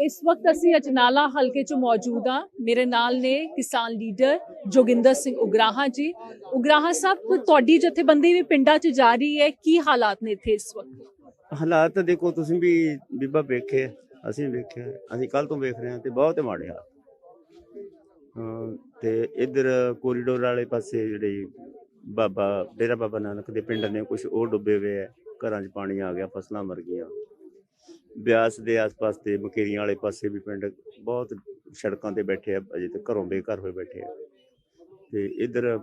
ਇਸ ਵਕਤ ਅਸੀਂ ਅਜਨਾਲਾ ਹਲਕੇ 'ਚ ਮੌਜੂਦ ਹਾਂ। ਮੇਰੇ ਨਾਲ ਨੇ ਕਿਸਾਨ ਲੀਡਰ ਜੋਗਿੰਦਰ ਸਿੰਘ ਉਗਰਾਹਾਂ ਜੀ। ਉਗਰਾਹਾਂ ਸਾਹਿਬ, ਤੁਹਾਡੀ ਜਥੇਬੰਦੀ ਵੀ ਪਿੰਡਾਂ 'ਚ ਜਾ ਰਹੀ ਹੈ। ਕੀ ਹਾਲਾਤ ਨੇ ਇੱਥੇ ਇਸ ਵਕਤ? ਹਾਲਾਤ ਦੇਖੋ, ਤੁਸੀਂ ਵੀ ਬੀਬਾ ਵੇਖੇ, ਅਸੀਂ ਵੀ ਵੇਖਿਆ ਅਸੀਂ ਕੱਲ ਤੋਂ ਵੇਖ ਰਹੇ ਹਾਂ ਤੇ ਬਹੁਤ ਮਾੜੇ ਹਾਲ ਅਮ ਤੇ ਇੱਧਰ ਕੋਰੀਡੋਰ ਵਾਲੇ ਪਾਸੇ ਜਿਹੜੇ ਬਾਬਾ, ਡੇਰਾ ਬਾਬਾ ਨਾਨਕ ਦੇ ਪਿੰਡ ਨੇ ਕੁਝ ਉਹ ਡੁੱਬੇ ਹੋਏ ਆ। ਘਰਾਂ 'ਚ ਪਾਣੀ ਆ ਗਿਆ, ਫਸਲਾਂ ਮਰ ਗਈਆਂ। ਬਿਆਸ ਦੇ ਆਸ-ਪਾਸ ਤੇ ਬਕੇਰੀਆਂ ਵਾਲੇ ਪਾਸੇ ਵੀ ਪਿੰਡ ਬਹੁਤ ਸੜਕਾਂ ਤੇ ਬੈਠੇ ਆ, ਅਜੇ ਤੱਕ ਘਰੋਂ ਬੇਘਰ ਹੋਏ ਬੈਠੇ ਆ। ਤੇ ਇੱਧਰ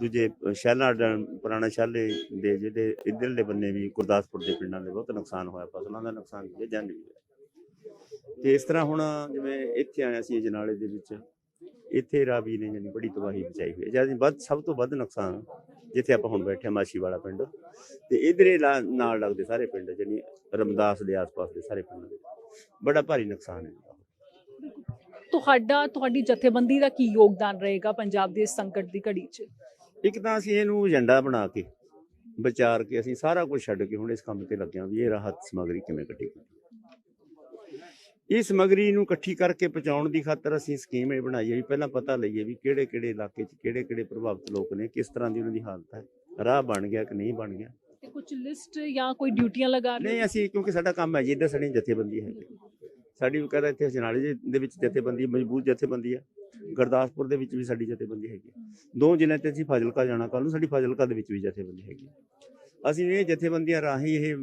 ਦੂਜੇ ਸ਼ਹਿਲਾਂ ਪੁਰਾਣਾ ਸ਼ਹਿਲੇ ਦੇ ਜਿਹੜੇ ਇੱਧਰਲੇ ਬੰਨੇ ਵੀ ਗੁਰਦਾਸਪੁਰ ਦੇ ਪਿੰਡਾਂ ਦੇ ਬਹੁਤ ਨੁਕਸਾਨ ਹੋਇਆ, ਫਸਲਾਂ ਦਾ ਨੁਕਸਾਨ ਵੀ ਹੈ ਜਾਨੀ ਵੀ ਤੇ ਇਸ ਤਰ੍ਹਾਂ ਹੁਣ ਜਿਵੇਂ ਇੱਥੇ ਆਇਆ ਸੀ ਜਨਾਲੇ ਦੇ ਵਿੱਚ, ਇੱਥੇ ਰਾਵੀ ਨੇ ਜਾਨੀ ਬੜੀ ਤਬਾਹੀ ਮਚਾਈ ਹੋਈ ਹੈ, ਜ਼ਿਆਦਾ ਵੱਧ, ਸਭ ਤੋਂ ਵੱਧ ਨੁਕਸਾਨ ਜਿੱਥੇ ਆਪਾਂ ਹੁਣ ਬੈਠੇ ਮਾਛੀ ਵਾਲਾ ਪਿੰਡ। ਤੇ ਇਧਰੇ ਨਾਲ ਲੱਗਦੇ ਸਾਰੇ ਪਿੰਡ ਜਾਨੀ ਰਮਦਾਸ ਦੇ ਆਸ-ਪਾਸ ਦੇ ਸਾਰੇ ਪਿੰਡ ਦੇ। ਬੜਾ ਭਾਰੀ ਨੁਕਸਾਨ ਹੈ। ਤੁਹਾਡਾ ਤੁਹਾਡੀ ਜਥੇਬੰਦੀ ਦਾ ਕੀ ਯੋਗਦਾਨ ਰਹੇਗਾ ਪੰਜਾਬ ਦੇ ਇਸ ਸੰਕਟ ਦੀ ਘੜੀ 'ਚ? ਇੱਕ ਤਾਂ ਅਸੀਂ ਇਹਨੂੰ ਏਜੰਡਾ ਬਣਾ ਕੇ ਵਿਚਾਰ ਕੇ ਅਸੀਂ ਸਾਰਾ ਕੁਝ ਛੱਡ ਕੇ ਹੁਣ ਇਸ ਕੰਮ ਤੇ ਲੱਗੇ ਹਾਂ ਵੀ ਇਹ ਰਾਹਤ ਸਮਗਰੀ ਕਿਵੇਂ ਕੱਢੇਗੀ ਇਹ ਸਮਗਰੀ ਨੂੰ ਇਕੱਠੀ ਕਰਕੇ ਪਹੁੰਚਾਉਣ ਦੀ ਖਾਤਰ ਅਸੀਂ ਸਕੀਮ ਇਹ ਬਣਾਈ ਹੈ ਵੀ ਪਹਿਲਾਂ ਪਤਾ ਲਈਏ ਵੀ ਕਿਹੜੇ ਕਿਹੜੇ ਇਲਾਕੇ 'ਚ ਕਿਹੜੇ ਕਿਹੜੇ ਪ੍ਰਭਾਵਿਤ ਲੋਕ ਨੇ ਕਿਸ ਤਰ੍ਹਾਂ ਦੀ ਉਹਨਾਂ ਦੀ ਹਾਲਤ ਹੈ ਰਾਹ ਬਣ ਗਿਆ ਕਿ ਨਹੀਂ ਬਣ ਗਿਆ ਤੇ ਕੁਝ ਲਿਸਟ ਜਾਂ ਕੋਈ ਡਿਊਟੀਆਂ ਲਗਾ ਰਹੇ ਨਹੀਂ ਅਸੀਂ ਕਿਉਂਕਿ ਸਾਡਾ ਕੰਮ ਹੈ ਜੀ ਇੱਧਰ ਸਾਡੀ ਜਥੇਬੰਦੀ ਹੈ ਸਾਡੀ ਵੀ ਕਹਿੰਦਾ ਇੱਥੇ ਜਨਾਲੇ ਦੇ ਵਿੱਚ ਜਥੇਬੰਦੀ ਮਜ਼ਬੂਤ ਜਥੇਬੰਦੀ ਹੈ ਗੁਰਦਾਸਪੁਰ ਦੇ ਵਿੱਚ ਵੀ ਸਾਡੀ ਜਥੇਬੰਦੀ ਹੈਗੀ। ਦੋ ਜ਼ਿਲ੍ਹਿਆਂ ਤੇ ਅਸੀਂ ਫਾਜ਼ਿਲਕਾ ਜਾਣਾ ਕੱਲ ਨੂੰ ਸਾਡੀ ਫਾਜ਼ਿਲਕਾ ਦੇ ਵਿੱਚ ਵੀ ਜਥੇਬੰਦੀ ਹੈਗੀ। ਅਸੀਂ ਇਹ ਜਥੇਬੰਦੀਆਂ ਰਾਹੀਂ ਇਹ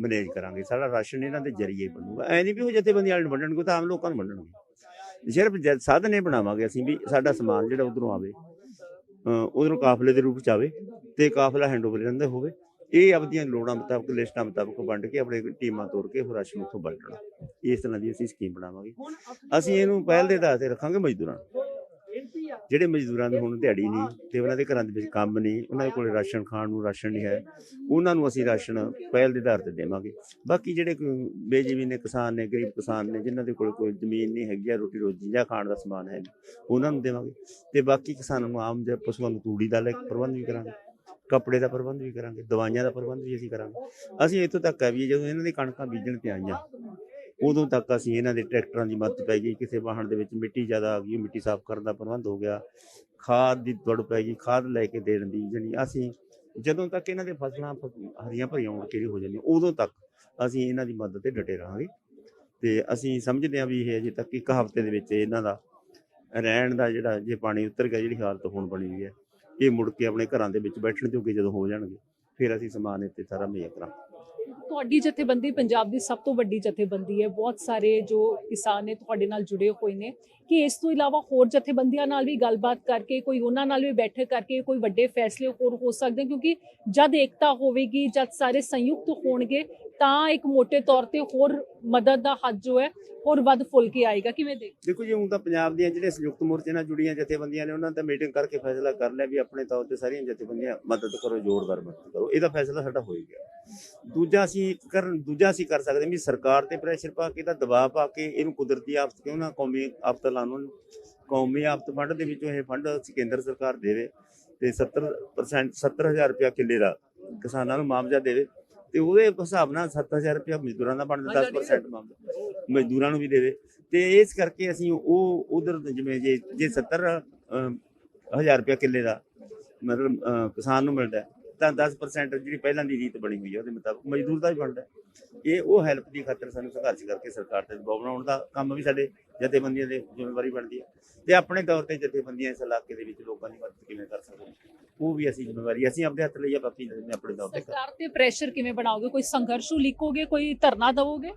ਮੈਨੇਜ ਕਰਾਂਗੇ। ਸਾਡਾ ਰਾਸ਼ਨ ਇਹਨਾਂ ਦੇ ਜ਼ਰੀਏ ਬਣੂਗਾ। ਐ ਨਹੀਂ ਵੀ ਉਹ ਜਥੇਬੰਦੀਆਂ ਵਾਲੇ ਨੂੰ ਵੰਡਣਗੇ ਉਹ ਤਾਂ ਆਮ ਲੋਕਾਂ ਨੂੰ ਵੰਡਣਗੇ। ਸਿਰਫ ਸਾਧਨ ਇਹ ਬਣਾਵਾਂਗੇ ਅਸੀਂ ਵੀ ਸਾਡਾ ਸਮਾਨ ਜਿਹੜਾ ਉਧਰੋਂ ਆਵੇ ਉਧਰੋਂ ਕਾਫਲੇ ਦੇ ਰੂਪ ਚ ਆਵੇ ਤੇ ਕਾਫਲਾ ਹੈਂਡਓਵਰ ਜਾਂਦਾ ਹੋਵੇ। ਇਹ ਆਪਦੀਆਂ ਲੋੜਾਂ ਮੁਤਾਬਕ ਲਿਸਟਾਂ ਮੁਤਾਬਕ ਵੰਡ ਕੇ ਆਪਣੇ ਟੀਮਾਂ ਤੋੜ ਕੇ ਉਹ ਰਾਸ਼ਨ ਉੱਥੋਂ ਵੰਡਣਾ। ਇਸ ਤਰ੍ਹਾਂ ਦੀ ਅਸੀਂ ਸਕੀਮ ਬਣਾਵਾਂਗੇ। ਅਸੀਂ ਇਹਨੂੰ ਪਹਿਲ ਦੇ ਆਧਾਰ ਤੇ ਰੱਖਾਂਗੇ ਮਜ਼ਦੂਰਾਂ ਨੂੰ। ਜਿਹੜੇ ਮਜ਼ਦੂਰਾਂ ਦੀ ਹੁਣ ਦਿਹਾੜੀ ਨਹੀਂ ਤੇ ਉਹਨਾਂ ਦੇ ਘਰਾਂ ਦੇ ਵਿੱਚ ਕੰਮ ਨਹੀਂ ਉਹਨਾਂ ਦੇ ਕੋਲੇ ਰਾਸ਼ਨ ਖਾਣ ਨੂੰ ਰਾਸ਼ਨ ਨਹੀਂ ਹੈ। ਉਹਨਾਂ ਨੂੰ ਅਸੀਂ ਰਾਸ਼ਨ ਪਹਿਲ ਦੇ ਆਧਾਰ ਤੇ ਦੇਵਾਂਗੇ। ਬਾਕੀ ਜਿਹੜੇ ਬੇਜ਼ਮੀਨ ਨੇ ਕਿਸਾਨ ਨੇ ਗਰੀਬ ਕਿਸਾਨ ਨੇ ਜਿਨ੍ਹਾਂ ਦੇ ਕੋਲ ਕੋਈ ਜ਼ਮੀਨ ਨਹੀਂ ਹੈਗੀ ਰੋਟੀ ਰੋਜੀ ਜਾਂ ਖਾਣ ਦਾ ਸਮਾਨ ਹੈ ਉਹਨਾਂ ਨੂੰ ਦੇਵਾਂਗੇ। ਤੇ ਬਾਕੀ ਕਿਸਾਨਾਂ ਨੂੰ ਆਮ ਜੇ ਪਸ਼ੂਆਂ ਨੂੰ ਤੂੜੀ ਦਾ ਲੈ ਪ੍ਰਬੰਧ ਵੀ ਕਰਾਂਗੇ ਕੱਪੜੇ ਦਾ ਪ੍ਰਬੰਧ ਵੀ ਕਰਾਂਗੇ ਦਵਾਈਆਂ ਦਾ ਪ੍ਰਬੰਧ ਵੀ ਅਸੀਂ ਕਰਾਂਗੇ। ਅਸੀਂ ਇੱਥੋਂ ਤੱਕ ਹੈ ਵੀ ਜਦੋਂ ਇਹਨਾਂ ਦੀ ਕਣਕਾਂ ਬੀਜਣ ਤੇ ਆਈਆਂ ਉਦੋਂ ਤੱਕ ਅਸੀਂ ਇਹਨਾਂ ਦੇ ਟਰੈਕਟਰਾਂ ਦੀ ਮਦਦ ਪੈ ਗਈ, ਕਿਸੇ ਵਾਹਣ ਦੇ ਵਿੱਚ ਮਿੱਟੀ ਜ਼ਿਆਦਾ ਆ ਗਈ ਮਿੱਟੀ ਸਾਫ਼ ਕਰਨ ਦਾ ਪ੍ਰਬੰਧ ਹੋ ਗਿਆ। ਖਾਦ ਦੀ ਦੌੜ ਪੈ ਗਈ, ਖਾਦ ਲੈ ਕੇ ਦੇਣ ਦੀ, ਜਾਣੀ ਅਸੀਂ ਜਦੋਂ ਤੱਕ ਇਹਨਾਂ ਦੇ ਫਸਲਾਂ ਹਰੀਆਂ ਭਰੀਆਂ ਹੋਣ ਕੇ ਹੋ ਜਾਂਦੀਆਂ ਉਦੋਂ ਤੱਕ ਅਸੀਂ ਇਹਨਾਂ ਦੀ ਮਦਦ ਤੇ ਡਟੇ ਰਹਾਂਗੇ। ਤੇ ਅਸੀਂ ਸਮਝਦੇ ਹਾਂ ਵੀ ਇਹ ਅਜੇ ਤੱਕ ਇੱਕ ਹਫ਼ਤੇ ਦੇ ਵਿੱਚ ਇਹਨਾਂ ਦਾ ਰਹਿਣ ਦਾ ਜਿਹੜਾ, ਜੇ ਪਾਣੀ ਉਤਰ ਗਿਆ, ਜਿਹੜੀ ਹਾਲਤ ਹੁਣ ਬਣੀ ਹੋਈ ਹੈ, ਇਹ ਮੁੜ ਕੇ ਆਪਣੇ ਘਰਾਂ ਦੇ ਵਿੱਚ ਬੈਠਣ ਜੋਗੇ ਜਦੋਂ ਹੋ ਜਾਣਗੇ, ਫਿਰ ਅਸੀਂ ਸਮਾਨ ਇੱਥੇ ਸਾਰਾ ਮੁਹੱਈਆ ਕਰਾਂਗੇ। ਤੁਹਾਡੀ ਜਥੇਬੰਦੀ ਪੰਜਾਬ ਦੀ ਸਭ ਤੋਂ ਵੱਡੀ ਜਥੇਬੰਦੀ ਹੈ। ਬਹੁਤ ਸਾਰੇ ਜੋ ਕਿਸਾਨ ਨੇ ਤੁਹਾਡੇ ਨਾਲ ਜੁੜੇ ਹੋਏ ਨੇ ਕਿ ਇਸ ਤੋਂ ਇਲਾਵਾ ਹੋਰ ਜਥੇਬੰਦੀਆਂ ਨਾਲ ਵੀ ਗੱਲਬਾਤ ਕਰਕੇ, ਕੋਈ ਉਹਨਾਂ ਨਾਲ ਵੀ ਬੈਠਕ ਕਰਕੇ ਕੋਈ ਵੱਡੇ ਫੈਸਲੇ ਹੋਰ ਹੋ ਸਕਦੇ ਕਿਉਂਕਿ ਜਦ ਏਕਤਾ ਹੋਵੇਗੀ, ਜਦ ਸਾਰੇ ਸੰਯੁਕਤ ਹੋਣਗੇ, ਤਾਂ ਇੱਕ ਮੋٹے ਤੌਰ ਤੇ ਹੋਰ ਮਦਦ ਦਾ ਹੱਥ ਜੋ ਹੈ ਹੋਰ ਵੱਧ ਫੁੱਲ ਕੇ ਆਏਗਾ। ਕਿਵੇਂ ਦੇਖ? ਦੇਖੋ ਜੀ, ਹੁਣ ਤਾਂ ਪੰਜਾਬ ਦੀਆਂ ਜਿਹੜੇ ਸੰਯੁਕਤ ਮੋਰਚੇ ਨਾਲ ਜੁੜੀਆਂ ਜਥੇਬੰਦੀਆਂ ਨੇ, ਉਹਨਾਂ ਤਾਂ ਮੀਟਿੰਗ ਕਰਕੇ ਫੈਸਲਾ ਕਰ ਲਿਆ ਵੀ ਆਪਣੇ ਤੌਰ ਤੇ ਸਾਰੀਆਂ ਜਥੇਬੰਦੀਆਂ ਮਦਦ ਕਰੋ, ਜ਼ੋਰਦਾਰ ਮਦਦ ਕਰੋ। ਇਹਦਾ ਫੈਸਲਾ ਸਾਡਾ ਹੋ ਗਿਆ। ਦੂਜਾ ਅਸੀਂ ਕਰ, ਦੂਜਾ ਅਸੀਂ ਕਰ ਸਕਦੇ ਵੀ ਸਰਕਾਰ ਤੇ ਪ੍ਰੈਸ਼ਰ ਪਾ ਕੇ ਤਾਂ ਦਬਾਅ ਪਾ ਕੇ ਇਹਨੂੰ ਕੁਦਰਤੀ ਆਫਤ ਕਿਉਂ ਨਾ ਕੌਮੀ ਆਫਤ ਲਾਉਣ ਨੂੰ। ਕੌਮੀ ਆਫਤ ਫੰਡ ਦੇ ਵਿੱਚੋਂ ਇਹ ਫੰਡ ਕੇਂਦਰ ਸਰਕਾਰ ਦੇਵੇ ਤੇ 70% 70000 ਰੁਪਇਆ ਕਿੱਲੇ ਦਾ ਕਿਸਾਨਾਂ ਨੂੰ ਮੁਆਵਜ਼ਾ ਦੇਵੇ ਤੇ ਉਹਦੇ ਹਿਸਾਬ ਨਾਲ 7000 ਰੁਪਇਆ ਮਜ਼ਦੂਰਾਂ ਦਾ ਬਣਦਾ 10% ਮੁਆਵਜ਼ਾ ਮਜ਼ਦੂਰਾਂ ਨੂੰ ਵੀ ਦੇਵੇ ਤੇ ਇਸ ਕਰਕੇ ਅਸੀਂ ਉਹ, ਉਧਰ ਜਿਵੇਂ ਜੇ ਜੇ 70 ਹਜ਼ਾਰ ਰੁਪਇਆ ਕਿੱਲੇ ਦਾ ਮਤਲਬ ਕਿਸਾਨ ਨੂੰ ਮਿਲਦਾ ਤਾਂ 10% ਜਿਹੜੀ ਪਹਿਲਾਂ ਦੀ ਰੀਤ ਬਣੀ ਹੋਈ ਹੈ ਉਹਦੇ ਮੁਤਾਬਕ ਮਜ਼ਦੂਰ ਦਾ ਵੀ ਬਣਦਾ ਹੈ। ਇਹ ਉਹ ਹੈਲਪ ਦੀ ਖਾਤਰ ਸਾਨੂੰ ਸੰਘਰਸ਼ ਕਰਕੇ ਸਰਕਾਰ ਤੇ ਦਬਾਅ ਬਣਾਉਣ ਦਾ ਕੰਮ ਵੀ ਸਾਡੇ ਜਥੇਬੰਦੀਆਂ ਦੇ ਜ਼ਿੰਮੇਵਾਰੀ ਬਣਦੀ ਹੈ। ਤੇ ਆਪਣੇ ਤੌਰ ਤੇ ਜਥੇਬੰਦੀਆਂ ਇਸ ਇਲਾਕੇ ਦੇ ਵਿੱਚ ਲੋਕਾਂ ਦੀ ਮਦਦ ਕਿਵੇਂ ਕਰ ਸਕਦੇ ਹਾਂ, ਉਹ ਵੀ ਅਸੀਂ ਜ਼ਿੰਮੇਵਾਰੀ ਅਸੀਂ ਆਪਣੇ ਹੱਥ ਲਈ ਆ ਬਾਕੀ ਜਥੇਬੰਦੀਆਂ ਆਪਣੇ ਤੌਰ ਤੇ ਕਰ ਸਰਕਾਰ ਤੇ ਪ੍ਰੈਸ਼ਰ ਕਿਵੇਂ ਬਣਾਓਗੇ? ਕੋਈ ਸੰਘਰਸ਼ ਲਿਖੋਗੇ ਕੋਈ ਧਰਨਾ ਦਵੋਗੇ?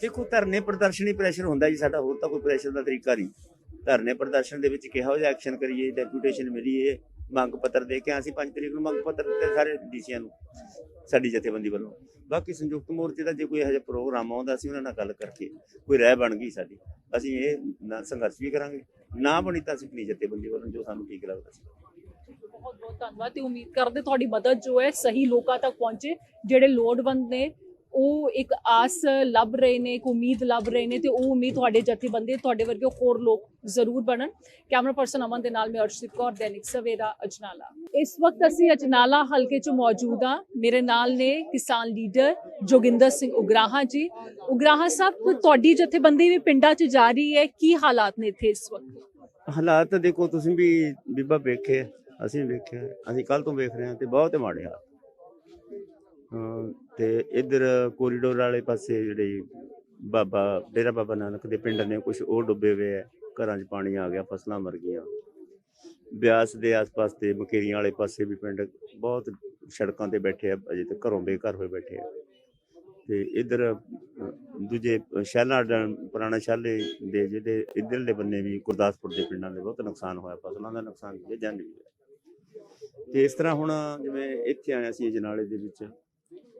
ਦੇਖੋ ਧਰਨੇ ਪ੍ਰਦਰਸ਼ਨੀ ਪ੍ਰੈਸ਼ਰ ਹੁੰਦਾ ਜੀ ਸਾਡਾ ਹੋਰ ਤਾਂ ਕੋਈ ਪ੍ਰੈਸ਼ਰ ਦਾ ਤਰੀਕਾ ਨਹੀਂ। ਧਰਨੇ ਪ੍ਰਦਰਸ਼ਨ ਦੇ ਵਿੱਚ ਕਿਹੋ ਜਿਹਾ ਐਕਸ਼ਨ ਕਰੀਏ ਡੈਪੂਟੇਸ਼ਨ ਮਿਲੀਏ ਮੰਗ ਪੱਤਰ ਦੇ ਕੇ ਅਸੀਂ 5 ਤਰੀਕ ਨੂੰ ਮੰਗ ਪੱਤਰ ਦਿੱਤੇ ਸਾਰੇ ਡੀਸੀਆਂ ਨੂੰ, ਸਾਡੀ ਜਥੇਬੰਦੀ ਵੱਲੋਂ। ਬਾਕੀ ਸੰਯੁਕਤ ਮੋਰਚੇ ਦਾ ਜੇ ਕੋਈ ਇਹੋ ਜਿਹਾ ਪ੍ਰੋਗਰਾਮ ਆਉਂਦਾ, ਅਸੀਂ ਉਹਨਾਂ ਨਾਲ ਗੱਲ ਕਰਕੇ ਕੋਈ ਰਾਏ ਬਣ ਗਈ ਸਾਡੀ, ਅਸੀਂ ਇਹ ਨਾ ਸੰਘਰਸ਼ ਵੀ ਕਰਾਂਗੇ, ਨਾ ਬਣੀ ਤਾਂ ਅਸੀਂ ਆਪਣੀ ਜਥੇਬੰਦੀ ਵੱਲੋਂ ਜੋ ਸਾਨੂੰ ਠੀਕ ਲੱਗਦਾ ਸੀ। ਬਹੁਤ ਬਹੁਤ ਧੰਨਵਾਦ ਤੇ ਉਮੀਦ ਕਰਦੇ ਤੁਹਾਡੀ ਮਦਦ ਜੋ ਹੈ, ਸਹੀ ਲੋਕਾਂ ਤੱਕ ਪਹੁੰਚੇ, ਜਿਹੜੇ ਲੋੜਵੰਦ ਨੇ ਉਹ ਇੱਕ ਆਸ ਲੱਭ ਰਹੇ ਨੇ, ਇੱਕ ਉਮੀਦ ਲੱਭ ਰਹੇ ਨੇ ਤੇ ਉਹ ਉਮੀਦ ਤੁਹਾਡੇ ਜਥੇਬੰਦੀ ਤੁਹਾਡੇ ਵਰਗੇ ਹੋਰ ਲੋਕ ਜ਼ਰੂਰ ਬਣਨ। ਕੈਮਰਾ ਪਰਸਨ ਅਮਨ ਦੇ ਨਾਲ ਮੈਂ ਅਰਸ਼ਦੀਪ ਕੌਰ, ਦੈਨਿਕ ਸਵੇਰਾ, ਅਜਨਾਲਾ। ਇਸ ਵਕਤ ਅਸੀਂ ਅਜਨਾਲਾ ਹਲਕੇ 'ਚ ਮੌਜੂਦ ਹਾਂ। ਮੇਰੇ ਨਾਲ ਨੇ ਕਿਸਾਨ ਲੀਡਰ ਜੋਗਿੰਦਰ ਸਿੰਘ ਉਗਰਾਹਾਂ ਜੀ। ਉਗਰਾਹਾਂ ਸਾਹਿਬ, ਤੁਹਾਡੀ ਜਥੇਬੰਦੀ ਵੀ ਪਿੰਡਾਂ 'ਚ ਜਾ ਰਹੀ ਹੈ। ਕੀ ਹਾਲਾਤ ਨੇ ਇੱਥੇ ਇਸ ਵਕਤ? ਹਾਲਾਤ ਦੇਖੋ, ਤੁਸੀਂ ਵੀ ਬੀਬਾ ਵੇਖੇ, ਅਸੀਂ ਵੇਖਿਆ ਅਸੀਂ ਕੱਲ ਤੋਂ ਵੇਖ ਰਹੇ ਹਾਂ ਤੇ ਬਹੁਤ ਮਾੜੇ ਹਾਲ ਤੇ ਇੱਧਰ ਕੋਰੀਡੋਰ ਵਾਲੇ ਪਾਸੇ ਜਿਹੜੇ ਬਾਬਾ, ਡੇਰਾ ਬਾਬਾ ਨਾਨਕ ਦੇ ਪਿੰਡ ਨੇ ਕੁਝ ਉਹ ਡੁੱਬੇ ਹੋਏ ਆ। ਘਰਾਂ 'ਚ ਪਾਣੀ ਆ ਗਿਆ, ਫਸਲਾਂ ਮਰ ਗਈਆਂ। ਬਿਆਸ ਦੇ ਆਸ-ਪਾਸ ਤੇ ਮਕੇਰੀਆਂ ਵਾਲੇ ਪਾਸੇ ਵੀ ਪਿੰਡ ਬਹੁਤ ਸੜਕਾਂ ਤੇ ਬੈਠੇ ਆ, ਅਜੇ ਤੱਕ ਘਰੋਂ ਬੇਘਰ ਹੋਏ ਬੈਠੇ ਆ। ਤੇ ਇੱਧਰ ਦੂਜੇ ਸ਼ਹਿਲਾਂ ਪੁਰਾਣਾ ਸ਼ਹਿਲੇ ਦੇ ਜਿਹੜੇ ਇੱਧਰਲੇ ਬੰਨੇ ਵੀ ਗੁਰਦਾਸਪੁਰ ਦੇ ਪਿੰਡਾਂ ਦੇ ਬਹੁਤ ਨੁਕਸਾਨ ਹੋਇਆ, ਫਸਲਾਂ ਦਾ ਨੁਕਸਾਨ ਵੀ ਹੈ ਜਾਨੀ ਵੀ ਹੈ ਤੇ ਇਸ ਤਰ੍ਹਾਂ ਹੁਣ ਜਿਵੇਂ ਇੱਥੇ ਆਇਆ ਸੀ ਜਨਾਲੇ ਦੇ ਵਿੱਚ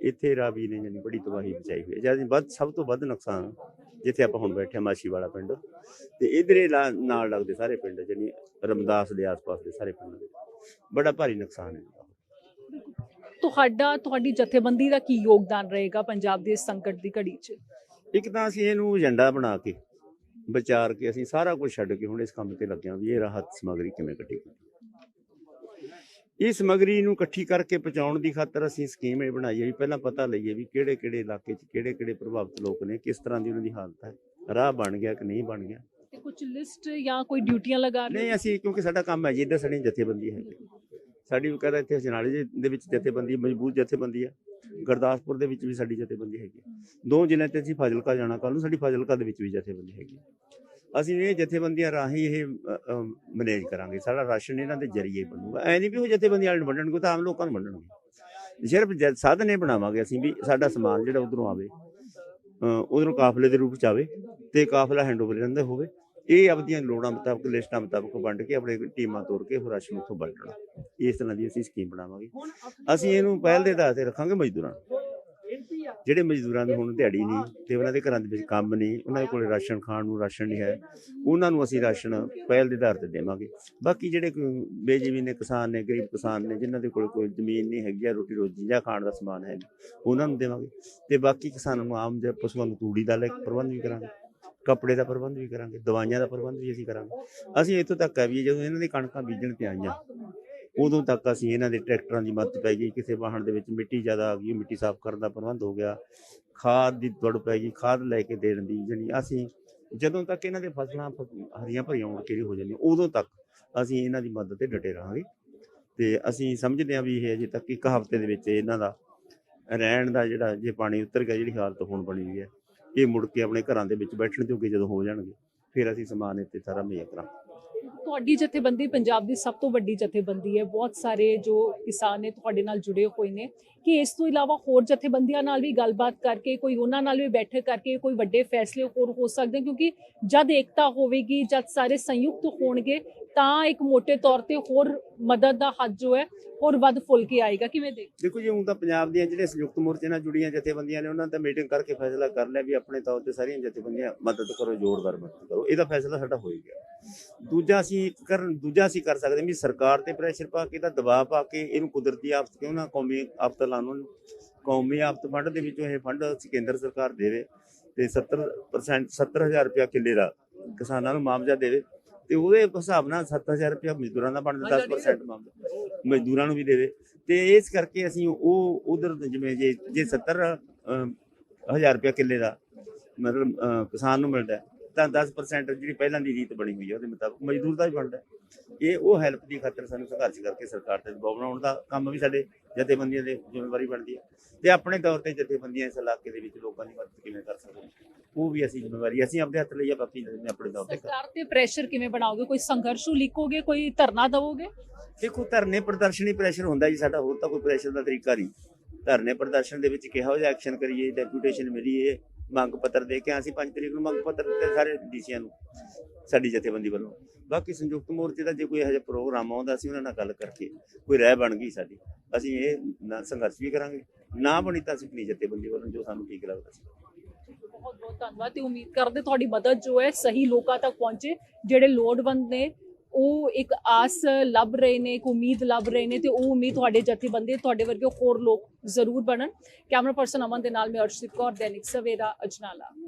ਇੱਥੇ ਰਾਵੀ ਨੇ ਜਾਨੀ ਬੜੀ ਤਬਾਹੀ ਮਚਾਈ ਹੋਈ ਹੈ। ਜ਼ਿਆਦਾ ਵੱਧ ਸਭ ਤੋਂ ਵੱਧ ਨੁਕਸਾਨ ਜਿੱਥੇ ਆਪਾਂ ਹੁਣ ਬੈਠੇ ਮਾਛੀ ਵਾਲਾ ਪਿੰਡ। ਤੇ ਇਧਰੇ ਨਾਲ ਲੱਗਦੇ ਸਾਰੇ ਪਿੰਡ ਜਾਨੀ ਰਮਦਾਸ ਦੇ ਆਸ-ਪਾਸ ਦੇ ਸਾਰੇ ਪਿੰਡ ਦੇ। ਬੜਾ ਭਾਰੀ ਨੁਕਸਾਨ ਹੈ। ਤੁਹਾਡਾ ਤੁਹਾਡੀ ਜਥੇਬੰਦੀ ਦਾ ਕੀ ਯੋਗਦਾਨ ਰਹੇਗਾ ਪੰਜਾਬ ਦੇ ਸੰਕਟ ਦੀ ਘੜੀ 'ਚ? ਇੱਕ ਤਾਂ ਅਸੀਂ ਇਹਨੂੰ ਏਜੰਡਾ ਬਣਾ ਕੇ ਵਿਚਾਰ ਕੇ ਅਸੀਂ ਸਾਰਾ ਕੁਝ ਛੱਡ ਕੇ ਹੁਣ ਇਸ ਕੰਮ ਤੇ ਲੱਗੇ ਹਾਂ ਵੀ ਇਹ ਰਾਹਤ ਸਮਗਰੀ ਕਿਵੇਂ ਕੱਢੇਗੀ ਇਹ ਸਮਗਰੀ ਨੂੰ ਇਕੱਠੀ ਕਰਕੇ ਪਹੁੰਚਾਉਣ ਦੀ ਖਾਤਰ ਅਸੀਂ ਸਕੀਮ ਇਹ ਬਣਾਈ ਹੈ ਵੀ ਪਹਿਲਾਂ ਪਤਾ ਲਈਏ ਵੀ ਕਿਹੜੇ ਕਿਹੜੇ ਇਲਾਕੇ 'ਚ ਕਿਹੜੇ ਕਿਹੜੇ ਪ੍ਰਭਾਵਿਤ ਲੋਕ ਨੇ ਕਿਸ ਤਰ੍ਹਾਂ ਦੀ ਉਹਨਾਂ ਦੀ ਹਾਲਤ ਹੈ ਰਾਹ ਬਣ ਗਿਆ ਕਿ ਨਹੀਂ ਬਣ ਗਿਆ ਤੇ ਕੁਝ ਲਿਸਟ ਜਾਂ ਕੋਈ ਡਿਊਟੀਆਂ ਲਗਾ ਰਹੇ ਨਹੀਂ ਅਸੀਂ ਕਿਉਂਕਿ ਸਾਡਾ ਕੰਮ ਹੈ ਜੀ ਇੱਧਰ ਸਾਡੀ ਜਥੇਬੰਦੀ ਹੈ ਸਾਡੀ ਵੀ ਕਹਿੰਦਾ ਇੱਥੇ ਜਨਾਲੇ ਦੇ ਵਿੱਚ ਜਥੇਬੰਦੀ ਮਜ਼ਬੂਤ ਜਥੇਬੰਦੀ ਹੈ ਗੁਰਦਾਸਪੁਰ ਦੇ ਵਿੱਚ ਵੀ ਸਾਡੀ ਜਥੇਬੰਦੀ ਹੈਗੀ। ਦੋ ਜ਼ਿਲ੍ਹਿਆਂ ਤੇ ਅਸੀਂ ਫਾਜ਼ਿਲਕਾ ਜਾਣਾ ਕੱਲ ਨੂੰ ਸਾਡੀ ਫਾਜ਼ਿਲਕਾ ਦੇ ਵਿੱਚ ਵੀ ਜਥੇਬੰਦੀ ਹੈਗੀ। ਅਸੀਂ ਇਹ ਜਥੇਬੰਦੀਆਂ ਰਾਹੀਂ ਇਹ ਮੈਨੇਜ ਕਰਾਂਗੇ। ਸਾਡਾ ਰਾਸ਼ਨ ਇਹਨਾਂ ਦੇ ਜ਼ਰੀਏ ਬਣੂਗਾ। ਐ ਨਹੀਂ ਵੀ ਉਹ ਜਥੇਬੰਦੀਆਂ ਵਾਲੇ ਨੂੰ ਵੰਡਣਗੇ ਉਹ ਤਾਂ ਆਮ ਲੋਕਾਂ ਨੂੰ ਵੰਡਣਗੇ। ਸਿਰਫ ਸਾਧਨ ਇਹ ਬਣਾਵਾਂਗੇ ਅਸੀਂ ਵੀ ਸਾਡਾ ਸਮਾਨ ਜਿਹੜਾ ਉਧਰੋਂ ਆਵੇ ਉਧਰੋਂ ਕਾਫਲੇ ਦੇ ਰੂਪ ਚ ਆਵੇ ਤੇ ਕਾਫਲਾ ਹੈਂਡਓਵਰ ਇਹਨਾਂ ਦਾ ਹੋਵੇ। ਇਹ ਆਪਦੀਆਂ ਲੋੜਾਂ ਮੁਤਾਬਕ ਲਿਸਟਾਂ ਮੁਤਾਬਕ ਵੰਡ ਕੇ ਆਪਣੇ ਟੀਮਾਂ ਤੋੜ ਕੇ ਉਹ ਰਾਸ਼ਨ ਉੱਥੋਂ ਵੰਡਣਾ। ਇਸ ਤਰ੍ਹਾਂ ਦੀ ਅਸੀਂ ਸਕੀਮ ਬਣਾਵਾਂਗੇ। ਅਸੀਂ ਇਹਨੂੰ ਪਹਿਲ ਦੇ ਆਧਾਰ ਤੇ ਰੱਖਾਂਗੇ ਮਜ਼ਦੂਰਾਂ ਨੂੰ। ਜਿਹੜੇ ਮਜ਼ਦੂਰਾਂ ਦੀ ਹੁਣ ਦਿਹਾੜੀ ਨਹੀਂ ਤੇ ਉਹਨਾਂ ਦੇ ਘਰਾਂ ਦੇ ਵਿੱਚ ਕੰਮ ਨਹੀਂ ਉਹਨਾਂ ਦੇ ਕੋਲੇ ਰਾਸ਼ਨ ਖਾਣ ਨੂੰ ਰਾਸ਼ਨ ਨਹੀਂ ਹੈ। ਉਹਨਾਂ ਨੂੰ ਅਸੀਂ ਰਾਸ਼ਨ ਪਹਿਲ ਦੇ ਆਧਾਰ ਤੇ ਦੇਵਾਂਗੇ। ਬਾਕੀ ਜਿਹੜੇ ਬੇਜ਼ਮੀਨ ਨੇ ਕਿਸਾਨ ਨੇ ਗਰੀਬ ਕਿਸਾਨ ਨੇ ਜਿਨ੍ਹਾਂ ਦੇ ਕੋਲ ਕੋਈ ਜ਼ਮੀਨ ਨਹੀਂ ਹੈਗੀ ਰੋਟੀ ਰੋਜੀ ਜਾਂ ਖਾਣ ਦਾ ਸਮਾਨ ਹੈ ਉਹਨਾਂ ਨੂੰ ਦੇਵਾਂਗੇ। ਤੇ ਬਾਕੀ ਕਿਸਾਨਾਂ ਨੂੰ ਆਮ ਜੇ ਪਸ਼ੂਆਂ ਨੂੰ ਤੂੜੀ ਦਾ ਲੈ ਪ੍ਰਬੰਧ ਵੀ ਕਰਾਂਗੇ ਕੱਪੜੇ ਦਾ ਪ੍ਰਬੰਧ ਵੀ ਕਰਾਂਗੇ ਦਵਾਈਆਂ ਦਾ ਪ੍ਰਬੰਧ ਵੀ ਅਸੀਂ ਕਰਾਂਗੇ। ਅਸੀਂ ਇੱਥੋਂ ਤੱਕ ਹੈ ਵੀ ਜਦੋਂ ਇਹਨਾਂ ਦੀ ਕਣਕਾਂ ਬੀਜਣ ਤੇ ਆਈਆਂ ਉਦੋਂ ਤੱਕ ਅਸੀਂ ਇਹਨਾਂ ਦੇ ਟਰੈਕਟਰਾਂ ਦੀ ਮਦਦ ਪੈ ਗਈ ਕਿਸੇ ਵਾਹਣ ਦੇ ਵਿੱਚ ਮਿੱਟੀ ਜ਼ਿਆਦਾ ਆ ਗਈ, ਮਿੱਟੀ ਸਾਫ਼ ਕਰਨ ਦਾ ਪ੍ਰਬੰਧ ਹੋ ਗਿਆ, ਖਾਦ ਦੀ ਲੋੜ ਪੈ ਗਈ, ਖਾਦ ਲੈ ਕੇ ਦੇਣ ਦੀ ਜਾਣੀ ਅਸੀਂ ਜਦੋਂ ਤੱਕ ਇਹਨਾਂ ਦੇ ਫਸਲਾਂ ਹਰੀਆਂ ਭਰੀਆਂ ਮੁੜ ਕੇ ਹੋ ਜਾਂਦੀਆਂ, ਉਦੋਂ ਤੱਕ ਅਸੀਂ ਇਹਨਾਂ ਦੀ ਮਦਦ ਤੇ ਡਟੇ ਰਹਾਂਗੇ। ਤੇ ਅਸੀਂ ਸਮਝਦੇ ਹਾਂ ਵੀ ਇਹ ਅਜੇ ਤੱਕ ਇੱਕ ਹਫ਼ਤੇ ਦੇ ਵਿੱਚ ਇਹਨਾਂ ਦਾ ਰਹਿਣ ਦਾ ਜਿਹੜਾ ਜੇ ਪਾਣੀ ਉਤਰ ਗਿਆ, ਜਿਹੜੀ ਹਾਲਤ ਹੁਣ ਬਣੀ ਹੋਈ ਹੈ, ਇਹ ਮੁੜ ਕੇ ਆਪਣੇ ਘਰਾਂ ਦੇ ਵਿੱਚ ਬੈਠਣ ਜੋਗੇ ਜਦੋਂ ਹੋ ਜਾਣਗੇ, ਫਿਰ ਅਸੀਂ ਸਮਾਨ ਇੱਥੇ ਸਾਰਾ ਮੁਹੱਈਆ ਕਰਾਂਗੇ। ਤੁਹਾਡੀ ਜਥੇਬੰਦੀ ਪੰਜਾਬ ਦੀ ਸਭ ਤੋਂ ਵੱਡੀ ਜਥੇਬੰਦੀ ਹੈ। ਬਹੁਤ ਸਾਰੇ ਜੋ ਕਿਸਾਨ ਨੇ ਤੁਹਾਡੇ ਨਾਲ ਜੁੜੇ ਹੋਏ ਨੇ ਕਿ ਇਸ ਤੋਂ ਇਲਾਵਾ ਹੋਰ ਜਥੇਬੰਦੀਆਂ ਨਾਲ ਵੀ ਗੱਲਬਾਤ ਕਰਕੇ, ਕੋਈ ਉਹਨਾਂ ਨਾਲ ਵੀ ਬੈਠਕ ਕਰਕੇ ਕੋਈ ਵੱਡੇ ਫੈਸਲੇ ਹੋਰ ਹੋ ਸਕਦੇ ਕਿਉਂਕਿ ਜਦ ਏਕਤਾ ਹੋਵੇਗੀ, ਜਦ ਸਾਰੇ ਸੰਯੁਕਤ ਹੋਣਗੇ ਤਾਂ ਇੱਕ ਮੋٹے ਤੌਰ ਤੇ ਹੋਰ ਮਦਦ ਦਾ ਹੱਥ ਜੋ ਹੈ, ਹੋਰ ਵੱਧ ਫੁੱਲ ਕੇ ਆਏਗਾ। ਕਿਵੇਂ ਦੇਖ? ਦੇਖੋ ਜੀ, ਹੁਣ ਤਾਂ ਪੰਜਾਬ ਦੀਆਂ ਜਿਹੜੇ ਸੰਯੁਕਤ ਮੋਰਚੇ ਨਾਲ ਜੁੜੀਆਂ ਜਥੇਬੰਦੀਆਂ ਨੇ, ਉਹਨਾਂ ਤਾਂ ਮੀਟਿੰਗ ਕਰਕੇ ਫੈਸਲਾ ਕਰ ਲਿਆ ਵੀ ਆਪਣੇ ਤੌਰ ਤੇ ਸਾਰੀਆਂ ਜਥੇਬੰਦੀਆਂ ਮਦਦ ਕਰੋ, ਜ਼ੋਰਦਾਰ ਮਦਦ ਕਰੋ। ਇਹਦਾ ਫੈਸਲਾ ਸਾਡਾ ਹੋ ਗਿਆ। ਦੂਜਾ ਅਸੀਂ ਕਰ, ਦੂਜਾ ਅਸੀਂ ਕਰ ਸਕਦੇ ਵੀ ਸਰਕਾਰ ਤੇ ਪ੍ਰੈਸ਼ਰ ਪਾ ਕੇ ਤਾਂ ਦਬਾਅ ਪਾ ਕੇ, ਇਹਨੂੰ ਕੁਦਰਤੀ ਆਫਤ ਕਿਉਂ ਨਾ, ਕੌਮੀ ਆਫਤ ਲਾਉਣ ਨੂੰ। ਕੌਮੀ ਆਫਤ ਫੰਡ ਦੇ ਵਿੱਚੋਂ ਇਹ ਫੰਡ ਕੇਂਦਰ ਸਰਕਾਰ ਦੇਵੇ ਤੇ 70% 70000 ਰੁਪਇਆ ਕਿੱਲੇ ਦਾ ਕਿਸਾਨਾਂ ਨੂੰ ਮੁਆਵਜ਼ਾ ਦੇਵੇ ਤੇ ਉਹਦੇ ਹਿਸਾਬ ਨਾਲ 7000 ਰੁਪਇਆ ਮਜ਼ਦੂਰਾਂ ਦਾ ਬਣਦਾ 10% ਮੁਆਵਜ਼ਾ ਮਜ਼ਦੂਰਾਂ ਨੂੰ ਵੀ ਦੇਵੇ ਤੇ ਇਸ ਕਰਕੇ ਅਸੀਂ ਉਹ ਉਧਰ ਜਿਵੇਂ ਜੇ ਜੇ 70 ਅਮ, ਹਜ਼ਾਰ ਰੁਪਇਆ ਕਿੱਲੇ ਦਾ ਮਤਲਬ ਕਿਸਾਨ ਨੂੰ ਮਿਲਦਾ ਤਾਂ 10% ਜਿਹੜੀ ਪਹਿਲਾਂ ਦੀ ਰੀਤ ਬਣੀ ਹੋਈ ਹੈ ਉਹਦੇ ਮੁਤਾਬਕ ਮਜ਼ਦੂਰ ਦਾ ਵੀ ਬਣਦਾ। ਇਹ ਉਹ ਹੈਲਪ ਦੀ ਖਾਤਰ ਸਾਨੂੰ ਸੰਘਰਸ਼ ਕਰਕੇ ਸਰਕਾਰ ਤੇ ਦਬਾਅ ਬਣਾਉਣ ਦਾ ਕੰਮ ਵੀ ਸਾਡੇ ਜਥੇਬੰਦੀਆਂ ਦੇ ਜ਼ਿੰਮੇਵਾਰੀ ਬਣਦੀ ਹੈ ਤੇ ਆਪਣੇ ਤੌਰ ਤੇ ਜਥੇਬੰਦੀਆਂ ਇਸ ਇਲਾਕੇ ਦੇ ਵਿੱਚ ਲੋਕਾਂ ਦੀ ਮਦਦ ਕਿਵੇਂ ਕਰ ਸਕਦੇ ਉਹ ਵੀ ਅਸੀਂ ਜ਼ਿੰਮੇਵਾਰੀ ਅਸੀਂ ਆਪਣੇ ਹੱਥ ਲਈ ਆ ਬਾਕੀ ਜਥੇਬੰਦੀਆਂ ਆਪਣੇ ਤੌਰ ਤੇ ਕਰ ਸਰਕਾਰ ਤੇ ਪ੍ਰੈਸ਼ਰ ਕਿਵੇਂ ਬਣਾਓਗੇ? ਕੋਈ ਸੰਘਰਸ਼ ਲਿਖੋਗੇ ਕੋਈ ਧਰਨਾ ਦਵੋਗੇ? ਦੇਖੋ ਧਰਨੇ ਪ੍ਰਦਰਸ਼ਨੀ ਪ੍ਰੈਸ਼ਰ ਹੁੰਦਾ ਜੀ ਸਾਡਾ ਹੋਰ ਤਾਂ ਕੋਈ ਪ੍ਰੈਸ਼ਰ ਦਾ ਤਰੀਕਾ ਨਹੀਂ। ਧਰਨੇ ਪ੍ਰਦਰਸ਼ਨ ਦੇ ਵਿੱਚ ਕਿਹੋ ਜਿਹਾ ਐਕਸ਼ਨ ਕਰੀਏ ਡੈਪੂਟੇਸ਼ਨ ਮਿਲੀਏ ਮੰਗ ਪੱਤਰ ਦੇ ਕੇ ਅਸੀਂ 5 ਤਰੀਕ ਨੂੰ ਮੰਗ ਪੱਤਰ ਦਿੱਤੇ ਸਾਰੇ ਡੀਸੀਆਂ ਨੂੰ ਸਾਡੀ ਜਥੇਬੰਦੀ ਵੱਲੋਂ। ਬਾਕੀ ਸੰਯੁਕਤ ਮੋਰਚੇ ਦਾ ਜੇ ਕੋਈ ਇਹੋ ਜਿਹਾ ਪ੍ਰੋਗਰਾਮ ਆਉਂਦਾ ਅਸੀਂ ਉਹਨਾਂ ਨਾਲ ਗੱਲ ਕਰਕੇ ਕੋਈ ਰਾਏ ਬਣ ਗਈ ਸਾਡੀ ਅਸੀਂ ਇਹ ਸੰਘਰਸ਼ ਵੀ ਕਰਾਂਗੇ। ਨਾ ਬਣੀ ਤਾਂ ਅਸੀਂ ਆਪਣੀ ਜਥੇਬੰਦੀ ਵੱਲੋਂ ਜੋ ਸਾਨੂੰ ਠੀਕ ਲੱਗਦਾ ਸੀ। ਬਹੁਤ ਬਹੁਤ ਧੰਨਵਾਦ ਤੇ ਉਮੀਦ ਕਰਦੇ ਤੁਹਾਡੀ ਮਦਦ ਜੋ ਹੈ ਸਹੀ ਲੋਕਾਂ ਤੱਕ ਪਹੁੰਚੇ। ਜਿਹੜੇ ਲੋੜਵੰਦ ਨੇ, ਉਹ ਇੱਕ ਆਸ ਲੱਭ ਰਹੇ ਨੇ, ਇੱਕ ਉਮੀਦ ਲੱਭ ਰਹੇ ਨੇ ਤੇ ਉਹ ਉਮੀਦ ਤੁਹਾਡੇ ਜਥੇਬੰਦੀ ਤੁਹਾਡੇ ਵਰਗੇ ਹੋਰ ਲੋਕ ਜ਼ਰੂਰ ਬਣਨ। ਕੈਮਰਾ ਪਰਸਨ ਅਮਨ ਦੇ ਨਾਲ ਮੈਂ ਅਰਸ਼ਦੀਪ ਕੌਰ, ਦੈਨਿਕ ਸਵੇਰਾ, ਅਜਨਾਲਾ।